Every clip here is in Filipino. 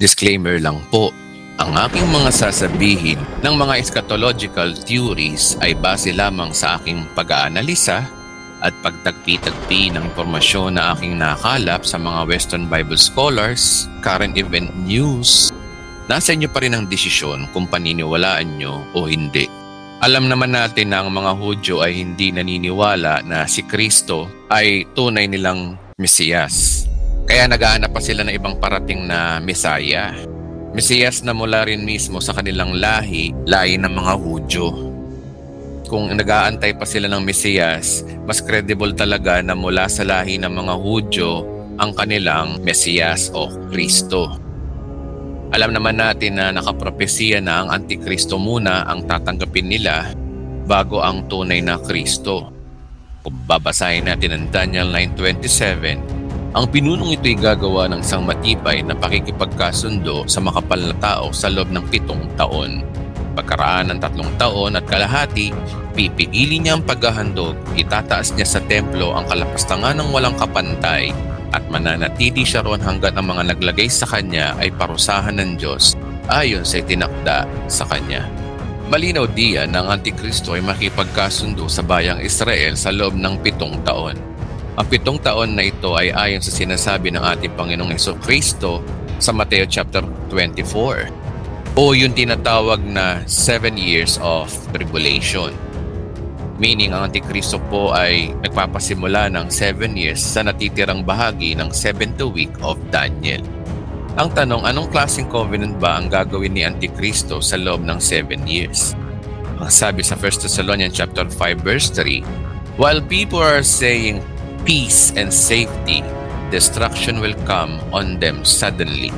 Disclaimer lang po, ang aking mga sasabihin ng mga eschatological theories ay base lamang sa aking pag-aanalisa at pagtagpi-tagpi ng impormasyon na aking nakalap sa mga Western Bible scholars, current event news. Nasa inyo pa rin ang desisyon kung paniniwalaan nyo o hindi. Alam naman natin na ang mga Hudyo ay hindi naniniwala na si Kristo ay tunay nilang Mesiyas. Kaya naghahanap pa sila ng ibang parating na Mesaya. Mesiyas na mula rin mismo sa kanilang lahi, lahi ng mga Hudyo. Kung nag-aantay pa sila ng Mesiyas, mas credible talaga na mula sa lahi ng mga Hudyo ang kanilang Mesiyas o Kristo. Alam naman natin na nakapropesiya na ang Antikristo muna ang tatanggapin nila bago ang tunay na Kristo. Kung babasahin natin ang Daniel 9.27, ang pinunong ito'y gagawa ng isang matibay na pakikipagkasundo sa makapal na tao sa loob ng pitong taon. Pagkaraan ng tatlong taon at kalahati, pipigilin niya ang paghahandog, itataas niya sa templo ang kalapastangan ng walang kapantay at mananatili siya roon hanggat ang mga naglagay sa kanya ay parusahan ng Diyos ayon sa itinakda sa kanya. Malinaw diyan ang Antikristo ay makipagkasundo sa bayang Israel sa loob ng pitong taon. Ang pitong taon na ito ay ayon sa sinasabi ng ating Panginoong Heso Kristo sa Mateo chapter 24 o yung tinatawag na 7 years of tribulation. Meaning ang Antikristo po ay nagpapasimula ng 7 years sa natitirang bahagi ng 7th week of Daniel. Ang tanong, anong klaseng covenant ba ang gagawin ni Antikristo sa loob ng 7 years? Ang sabi sa 1 Thessalonians chapter 5 verse 3, While people are saying peace and safety, destruction will come on them suddenly.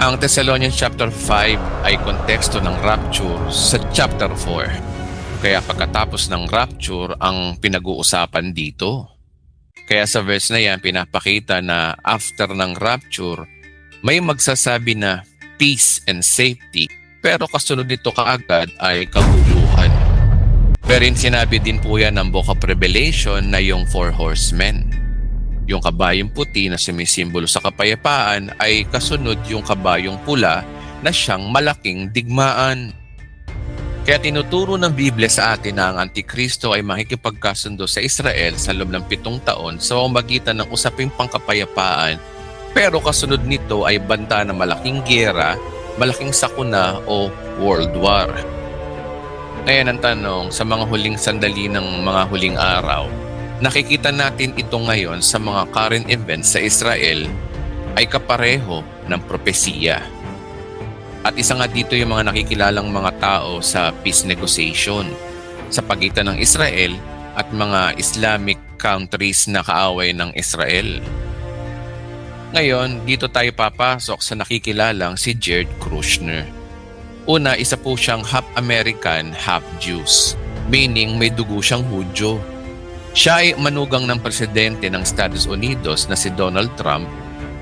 Ang Thessalonians chapter 5 ay konteksto ng rapture sa chapter 4. Kaya pagkatapos ng rapture ang pinag-uusapan dito. Kaya sa verse na yan, pinapakita na after ng rapture, may magsasabi na peace and safety, pero kasunod nito kaagad ay kabuluhan. Yung sinabi din po yan ng Book of Revelation na yung four horsemen. Yung kabayong puti na sumisimbolo sa kapayapaan ay kasunod yung kabayong pula na siyang malaking digmaan. Kaya tinuturo ng Biblia sa atin na ang Antikristo ay makikipagkasundo sa Israel sa loob ng pitong taon sa pamamagitan ng usaping pangkapayapaan pero kasunod nito ay banta na malaking gera, malaking sakuna o world war. Ngayon ang tanong, sa mga huling sandali ng mga huling araw, nakikita natin ito ngayon sa mga current events sa Israel ay kapareho ng propesiya. At isa nga dito yung mga nakikilalang mga tao sa peace negotiation sa pagitan ng Israel at mga Islamic countries na kaaway ng Israel. Ngayon, dito tayo papasok sa nakikilalang si Jared Kushner. Una, isa po siyang half American, half Jews, meaning may dugo siyang Hudyo. Siya ay manugang ng presidente ng Estados Unidos na si Donald Trump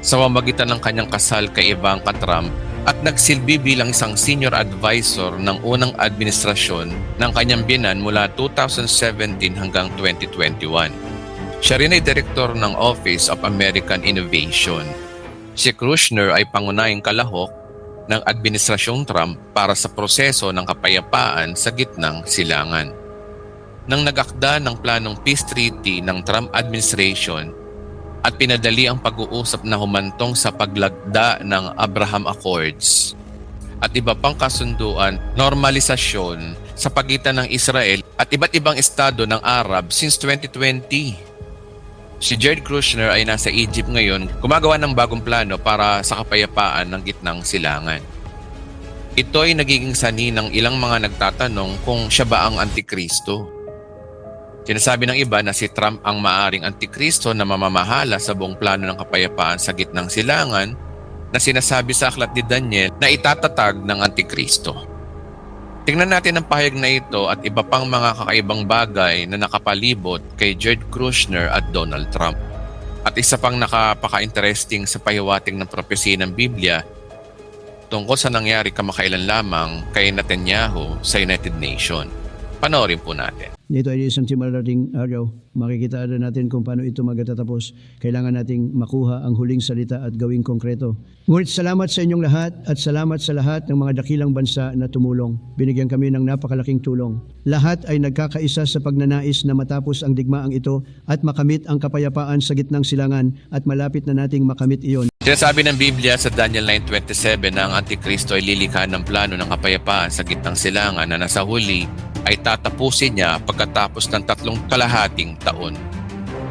sa pamagitan ng kanyang kasal kay Ivanka Trump at nagsilbi bilang isang senior advisor ng unang administrasyon ng kanyang binan mula 2017 hanggang 2021. Siya rin ay direktor ng Office of American Innovation. Si Kushner ay pangunahing kalahok ng Administrasyong Trump para sa proseso ng kapayapaan sa gitnang silangan. Nang nagakda ng planong peace treaty ng Trump administration at pinadali ang pag-uusap na humantong sa paglagda ng Abraham Accords at iba pang kasunduan, normalisasyon sa pagitan ng Israel at iba't ibang estado ng Arab since 2020. Si Jared Kushner ay nasa Egypt ngayon gumagawa ng bagong plano para sa kapayapaan ng gitnang silangan. Ito ay nagiging sani ng ilang mga nagtatanong kung siya ba ang Antikristo. Sinasabi ng iba na si Trump ang maaring Antikristo na mamamahala sa buong plano ng kapayapaan sa gitnang silangan na sinasabi sa aklat ni Daniel na itatatag ng Antikristo. Tingnan natin ang pahayag na ito at iba pang mga kakaibang bagay na nakapalibot kay Jared Kushner at Donald Trump. At isa pang nakapaka-interesting sa pahiwating ng propesya ng Biblia tungkol sa nangyari kamakailan lamang kay Netanyahu sa United Nations. Panoorin po natin. Ito ay isang simulating araw. Makikita na natin kung paano ito magtatapos. Kailangan nating makuha ang huling salita at gawing konkreto. Ngunit salamat sa inyong lahat at salamat sa lahat ng mga dakilang bansa na tumulong. Binigyan kami ng napakalaking tulong. Lahat ay nagkakaisa sa pagnanais na matapos ang digmaang ito at makamit ang kapayapaan sa gitnang silangan at malapit na nating makamit iyon. Sinasabi ng Biblia sa Daniel 9.27 na ang Antikristo ay lilikha ng plano ng kapayapaan sa gitnang silangan na nasa huli ay tatapusin niya pagkatapos ng tatlong kalahating taon.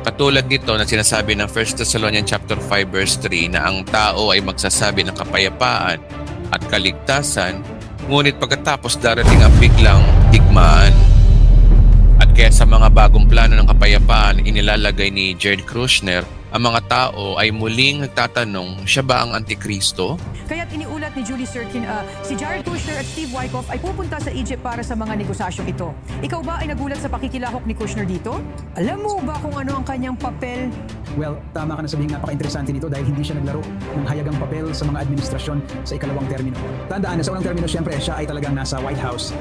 Katulad nito na sinasabi ng 1 Thessalonians chapter 5 verse 3 na ang tao ay magsasabi ng kapayapaan at kaligtasan ngunit pagkatapos darating ang biglang digmaan. At kaya sa mga bagong plano ng kapayapaan inilalagay ni Jared Kushner ang mga tao ay muling nagtatanong, siya ba ang Antikristo? Kaya't iniulat ni Julie Sirkin, ah, si Jared Kushner at Steve Wyckoff ay pupunta sa Egypt para sa mga negosasyong ito. Ikaw ba ay nagulat sa pakikilahok ni Kushner dito? Alam mo ba kung ano ang kanyang papel? Well, tama ka na sabihin napaka-interesante nito dahil hindi siya naglaro ng hayagang papel sa mga administrasyon sa ikalawang termino. Tandaan na sa unang termino, syempre, siya ay talagang nasa White House.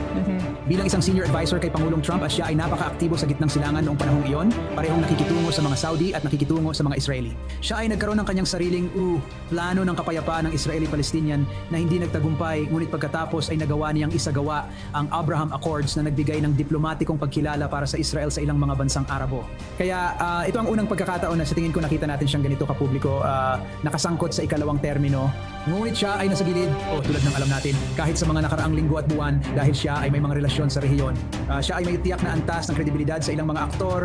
Bilang isang senior advisor kay Pangulong Trump at siya ay napaka-aktibo sa gitnang silangan noong panahong iyon, parehong nakikitungo sa mga Saudi at nakikitungo sa mga Israeli. Siya ay nagkaroon ng kanyang sariling uh, plano ng kapayapaan ng Israeli-Palestinian na hindi nagtagumpay ngunit pagkatapos ay nagawa niyang isagawa ang Abraham Accords na nagbigay ng diplomatikong pagkilala para sa Israel sa ilang mga bansang Arabo. Kaya ah, ito ang unang pagkakataon na sa tingin ko nakita natin siyang ganito kapubliko ah, nakasangkot sa ikalawang termino. Ngunit siya ay nasa gilid, o tulad ng alam natin, kahit sa mga nakaraang linggo at buwan dahil siya ay may mga relasyon sa rehiyon. Ah, siya ay may tiyak na antas ng kredibilidad sa ilang mga aktor,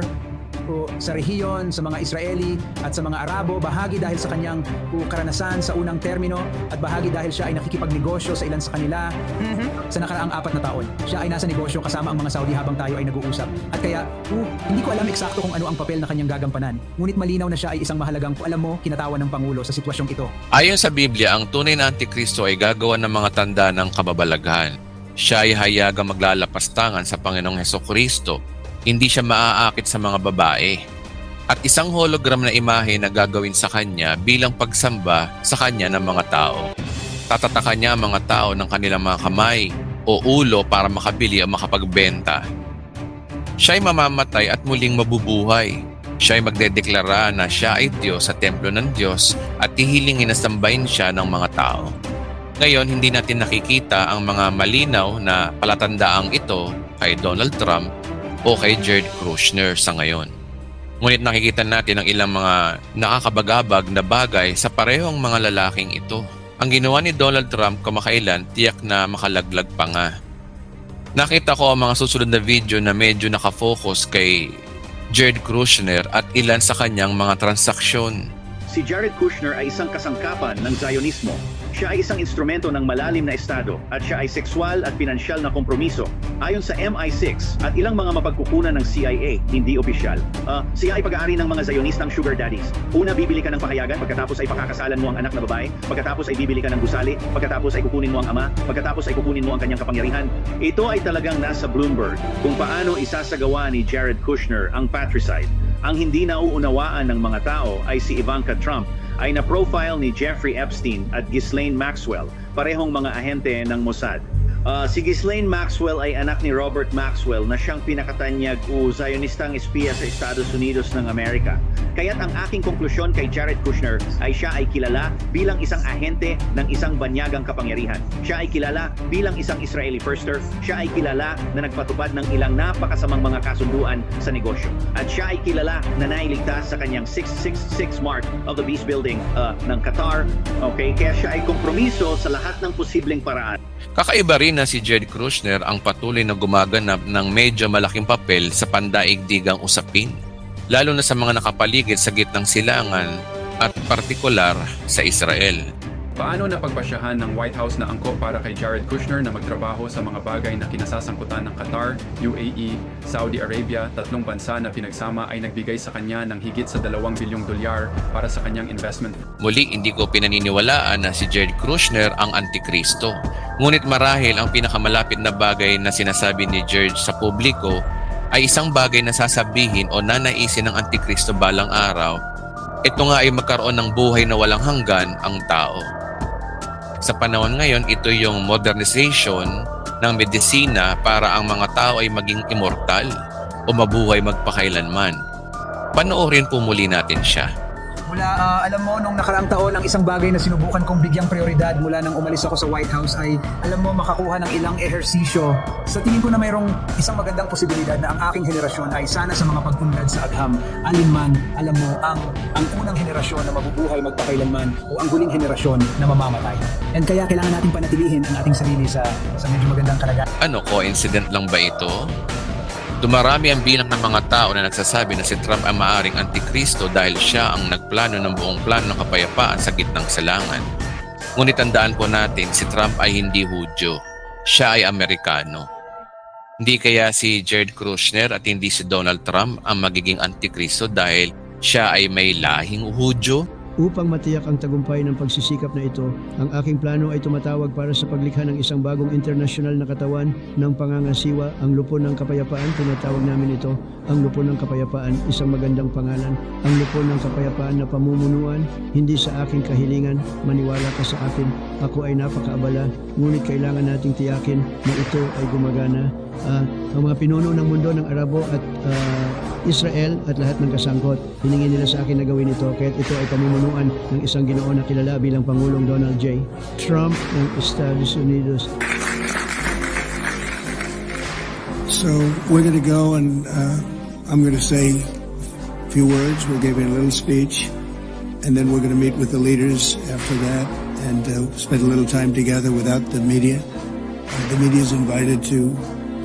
o sa rehiyon, sa mga Israeli at sa mga Arabo, bahagi dahil sa kanyang karanasan sa unang termino at bahagi dahil siya ay nakikipagnegosyo sa ilan sa kanila sa nakaraang apat na taon. Siya ay nasa negosyo kasama ang mga Saudi habang tayo ay nag-uusap. At kaya, uh, hindi ko alam eksakto kung ano ang papel na kanyang gagampanan. Ngunit malinaw na siya ay isang mahalagang, alam mo, kinatawan ng Pangulo sa sitwasyong ito. Ayon sa Biblia, ang tunay na Antikristo ay gagawa ng mga tanda ng kababalaghan. Siya ay hayagang maglalapastangan sa Panginoong Heso Kristo. Hindi siya maaakit sa mga babae. At isang hologram na imahe na gagawin sa kanya bilang pagsamba sa kanya ng mga tao. Tatatakan niya ang mga tao ng kanilang mga kamay o ulo para makabili o makapagbenta. Siya ay mamamatay at muling mabubuhay. Siya ay magdedeklara na siya ay Diyos sa templo ng Diyos at hihilingin na sambahin siya ng mga tao. Ngayon, hindi natin nakikita ang mga malinaw na palatandaang ito kay Donald Trump o kay Jared Kushner sa ngayon. Ngunit nakikita natin ang ilang mga nakakabagabag na bagay sa parehong mga lalaking ito. Ang ginawa ni Donald Trump kamakailan tiyak na makalaglag pa nga. Nakita ko ang mga susunod na video na medyo nakafocus kay Jared Kushner at ilan sa kanyang mga transaksyon. Si Jared Kushner ay isang kasangkapan ng Zionismo. Siya ay isang instrumento ng malalim na estado at siya ay sexual at pinansyal na kompromiso. Ayon sa MI6 at ilang mga mapagkukunan ng CIA, hindi opisyal, ah, siya ay pag-aari ng mga Zionistang sugar daddies. Una, bibili ka ng pahayagan, pagkatapos ay pakakasalan mo ang anak na babae, pagkatapos ay bibili ka ng gusali, pagkatapos ay kukunin mo ang ama, pagkatapos ay kukunin mo ang kanyang kapangyarihan. Ito ay talagang nasa Bloomberg kung paano isasagawa ni Jared Kushner ang patricide. Ang hindi nauunawaan ng mga tao ay si Ivanka Trump ay na-profile ni Jeffrey Epstein at Ghislaine Maxwell, parehong mga ahente ng Mossad. Ah, si Ghislaine Maxwell ay anak ni Robert Maxwell na siyang pinakatanyag o Zionistang espiya sa Estados Unidos ng Amerika. Kaya't ang aking konklusyon kay Jared Kushner ay siya ay kilala bilang isang ahente ng isang banyagang kapangyarihan. Siya ay kilala bilang isang Israeli firster. Siya ay kilala na nagpatupad ng ilang napakasamang mga kasunduan sa negosyo. At siya ay kilala na nailigtas sa kanyang 666 mark of the Beast Building ah, ng Qatar. Okay, kaya siya ay kompromiso sa lahat ng posibleng paraan. Kakaiba rin na si Jared Kushner ang patuloy na gumaganap ng medyo malaking papel sa pandaigdigang usapin, lalo na sa mga nakapaligid sa gitnang silangan at partikular sa Israel. Paano napagpasyahan ng White House na angko para kay Jared Kushner na magtrabaho sa mga bagay na kinasasangkutan ng Qatar, UAE, Saudi Arabia, tatlong bansa na pinagsama ay nagbigay sa kanya ng higit sa 2 bilyong dolyar para sa kanyang investment Muli, hindi ko pinaniniwalaan na si Jared Kushner ang Antikristo. Ngunit marahil ang pinakamalapit na bagay na sinasabi ni Jared sa publiko ay isang bagay na sasabihin o nanaisin ng Antikristo balang araw. Ito nga ay magkaroon ng buhay na walang hanggan ang tao. Sa panahon ngayon, ito yung modernization ng medisina para ang mga tao ay maging immortal o mabuhay magpakailanman. Panoorin po muli natin siya. Mula, ah, alam mo, nung nakaraang taon, ang isang bagay na sinubukan kong bigyang prioridad mula nang umalis ako sa White House ay, alam mo, makakuha ng ilang ehersisyo. Sa tingin ko na mayroong isang magandang posibilidad na ang aking henerasyon ay sana sa mga pagpunlad sa agham, alinman, alam mo, ang, ang unang henerasyon na mabubuhay magpakailanman o ang huling henerasyon na mamamatay. And kaya kailangan natin panatilihin ang ating sarili sa, sa medyo magandang kalagayan. Ano, coincident lang ba ito? Dumarami ang bilang ng mga tao na nagsasabi na si Trump ang maaring antikristo dahil siya ang nagplano ng buong plano ng kapayapaan sa gitnang salangan. Ngunit tandaan po natin, si Trump ay hindi Hudyo. Siya ay Amerikano. Hindi kaya si Jared Kushner at hindi si Donald Trump ang magiging antikristo dahil siya ay may lahing Hudyo? Upang matiyak ang tagumpay ng pagsisikap na ito, ang aking plano ay tumatawag para sa paglikha ng isang bagong internasyonal na katawan ng pangangasiwa, ang lupon ng kapayapaan, tinatawag namin ito, ang lupon ng kapayapaan, isang magandang pangalan, ang lupon ng kapayapaan na pamumunuan, hindi sa aking kahilingan, maniwala ka sa akin, ako ay napakaabala, ngunit kailangan nating tiyakin na ito ay gumagana. Ah, ang mga pinuno ng mundo ng Arabo at ah, Israel at lahat ng kasangkot. Hiningi nila sa akin na gawin ito kaya't ito ay pamumunuan ng isang ginoo na kilala bilang Pangulong Donald J. Trump ng Estados Unidos. So we're going to go and uh, I'm going to say a few words. We're giving a little speech, and then we're going to meet with the leaders after that and uh, spend a little time together without the media. Uh, the media is invited to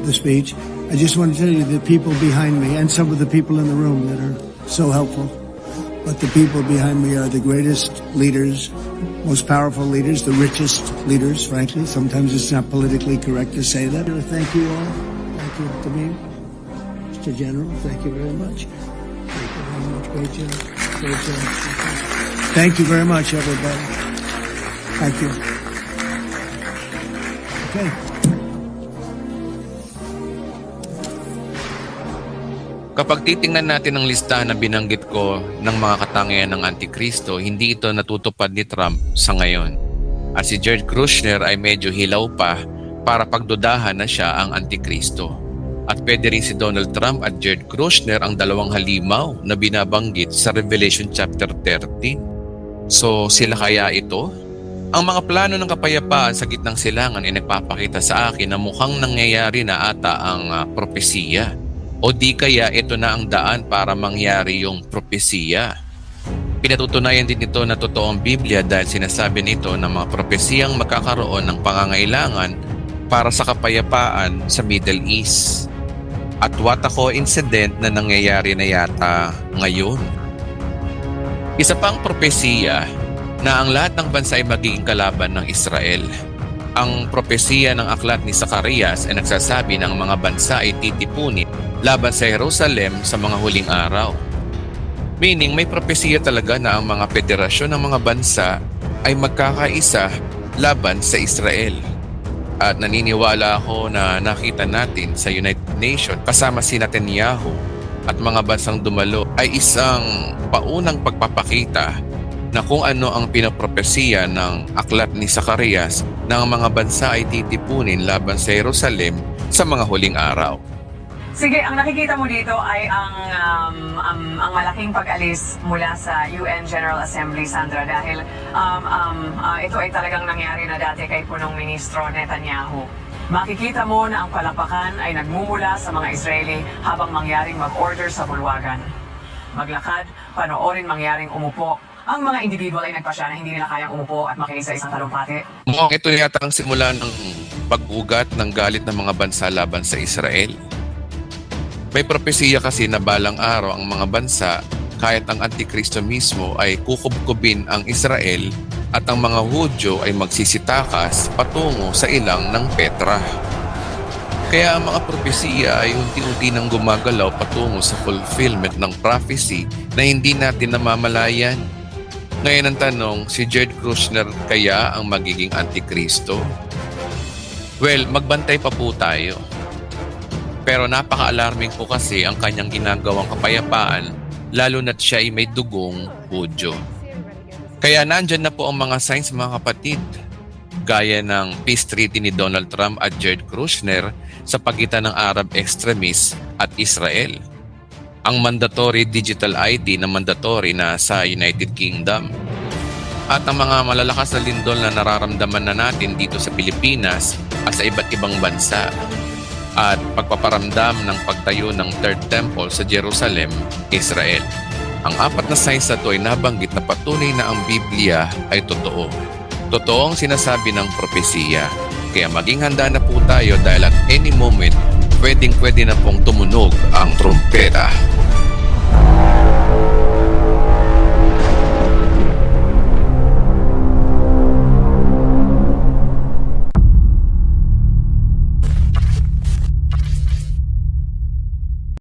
the speech. I just want to tell you the people behind me and some of the people in the room that are so helpful. But the people behind me are the greatest leaders, most powerful leaders, the richest leaders, frankly. Sometimes it's not politically correct to say that. Thank you all. Thank you, Tamim. Mr. General, thank you very much. Thank you very much. Great job. Great job. Thank you very much, everybody. Thank you. Okay. Kapag titingnan natin ang listahan na binanggit ko ng mga katangian ng Antikristo, hindi ito natutupad ni Trump sa ngayon. At si Jared Kushner ay medyo hilaw pa para pagdudahan na siya ang Antikristo. At pwede rin si Donald Trump at Jared Kushner ang dalawang halimaw na binabanggit sa Revelation chapter 13. So sila kaya ito? Ang mga plano ng kapayapaan sa gitnang silangan ay nagpapakita sa akin na mukhang nangyayari na ata ang ah, propesiya. O di kaya ito na ang daan para mangyari yung propesiya. Pinatutunayan din ito na totoo ang Biblia dahil sinasabi nito na mga propesiyang magkakaroon ng pangangailangan para sa kapayapaan sa Middle East. At what a coincident na nangyayari na yata ngayon. Isa pang propesiya na ang lahat ng bansa ay magiging kalaban ng Israel. Ang propesiya ng aklat ni Zacarias ay nagsasabi ng mga bansa ay titipunin laban sa Jerusalem sa mga huling araw. Meaning may propesiya talaga na ang mga federasyon ng mga bansa ay magkakaisa laban sa Israel. At naniniwala ako na nakita natin sa United Nations kasama si Netanyahu at mga bansang dumalo ay isang paunang pagpapakita na kung ano ang pinapropesiya ng aklat ni Zacarias na ang mga bansa ay titipunin laban sa Jerusalem sa mga huling araw. Sige, ang nakikita mo dito ay ang, um, ang, ang malaking pag-alis mula sa UN General Assembly, Sandra, dahil um, um, ah, ito ay talagang nangyari na dati kay punong ministro Netanyahu. Makikita mo na ang palapakan ay nagmumula sa mga Israeli habang mangyaring mag-order sa bulwagan. Maglakad, panoorin mangyaring umupo. Ang mga individual ay nagpasya na hindi nila kayang umupo at makinig sa isang talumpati. Mukhang ito yata ang simula ng pag-ugat ng galit ng mga bansa laban sa Israel. May propesiya kasi na balang araw ang mga bansa kahit ang Antikristo mismo ay kukubkubin ang Israel at ang mga Hudyo ay magsisitakas patungo sa ilang ng Petra. Kaya ang mga propesiya ay unti-unti nang gumagalaw patungo sa fulfillment ng prophecy na hindi natin namamalayan. Ngayon ang tanong, si Jared Kushner kaya ang magiging Antikristo? Well, magbantay pa po tayo. Pero napaka-alarming po kasi ang kanyang ginagawang kapayapaan lalo na't siya ay may dugong Hudyo. Kaya nandyan na po ang mga signs mga kapatid. Gaya ng peace treaty ni Donald Trump at Jared Kushner sa pagitan ng Arab extremists at Israel. Ang mandatory digital ID na mandatory na sa United Kingdom. At ang mga malalakas na lindol na nararamdaman na natin dito sa Pilipinas at sa iba't ibang bansa. At pagpaparamdam ng pagtayo ng Third Temple sa Jerusalem, Israel. Ang apat na signs na ito ay nabanggit na patunay na ang Biblia ay totoo. Totoo ang sinasabi ng propesiya. Kaya maging handa na po tayo dahil at any moment, pwedeng pwede na pong tumunog ang trumpeta.